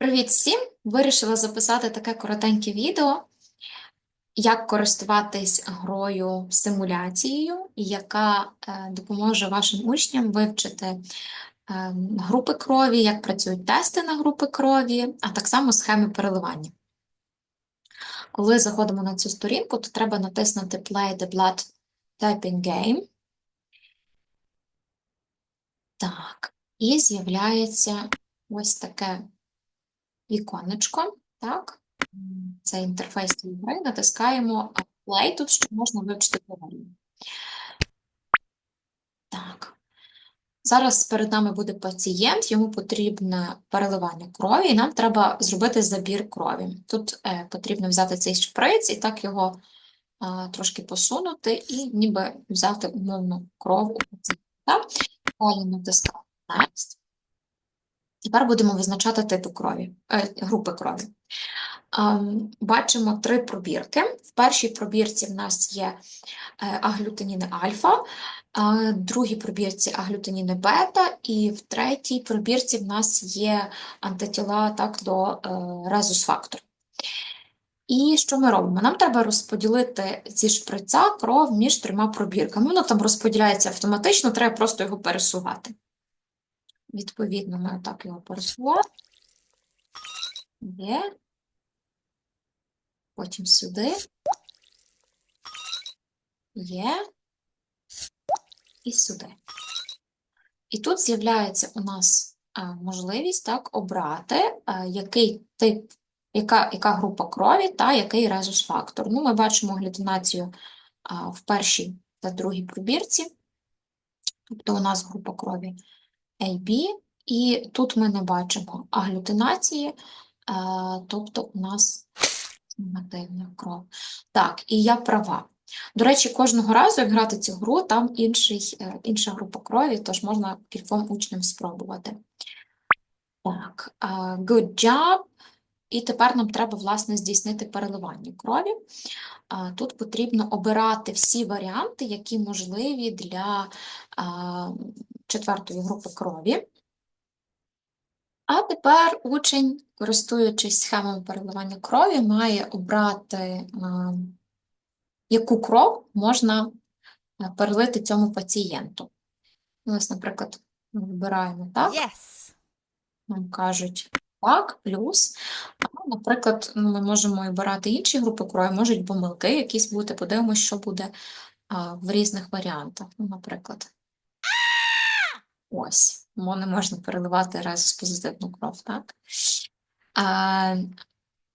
Привіт всім! Вирішила записати таке коротеньке відео, як користуватись грою симуляцією, яка е, допоможе вашим учням вивчити е, групи крові, як працюють тести на групи крові, а так само схеми переливання. Коли заходимо на цю сторінку, то треба натиснути Play the Blood Typing Game. Так, і з'являється ось таке віконечко, так? Це інтерфейс цієї гри, натискаємо Play, тут що можна вивчити теорію. Так. Зараз перед нами буде пацієнт, йому потрібне переливання крові, і нам треба зробити забір крові. Тут е, потрібно взяти цей шприц і так його е, трошки посунути, і ніби взяти умовну кров у пацієнта. Далі натискаємо Next. Тепер будемо визначати типи крові, е, групи крові. Ем, Бачимо три пробірки. В першій пробірці в нас є е, аглютиніни альфа, в другій пробірці аглютиніни бета, і в третій пробірці в нас є антитіла так, до е, резус-фактору. І що ми робимо? Нам треба розподілити зі шприця кров між трьома пробірками. Воно там розподіляється автоматично, треба просто його пересувати. Відповідно, ми так його пересували. Є. Потім сюди. Є. І сюди. І тут з'являється у нас можливість так, обрати, який тип, яка, яка група крові та який резус-фактор. Ну, ми бачимо глютинацію в першій та другій пробірці. Тобто у нас група крові AB, і тут ми не бачимо аглютинації, е, тобто у нас негативна кров. Так, і я права. До речі, кожного разу, як грати цю гру, там інший, е, інша група крові, тож можна кільком учням спробувати. Так, е, good job. І тепер нам треба, власне, здійснити переливання крові. Тут потрібно обирати всі варіанти, які можливі для четвертої групи крові. А тепер учень, користуючись схемами переливання крові, має обрати, яку кров можна перелити цьому пацієнту. Ось, наприклад, ми вибираємо так, Yes. нам кажуть так, плюс. А, наприклад, ну, ми можемо обирати інші групи крові, можуть помилки якісь бути, подивимося, що буде в різних варіантах. Ну, наприклад, ось, не можна переливати резус позитивну кров, так? А,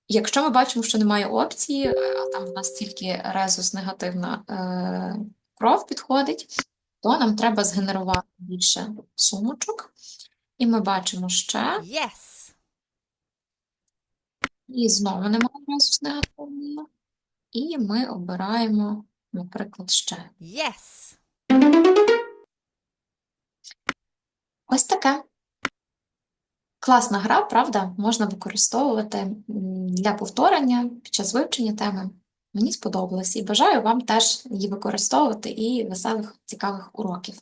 якщо ми бачимо, що немає опції, е, а там в нас тільки резус негативна е, кров підходить, то нам треба згенерувати більше сумочок. І ми бачимо ще. Yes. І знову немає резус негативного. І ми обираємо, наприклад, ще. Yes. Ось таке. Класна гра, правда? Можна використовувати для повторення під час вивчення теми. Мені сподобалось і бажаю вам теж її використовувати і веселих, цікавих уроків.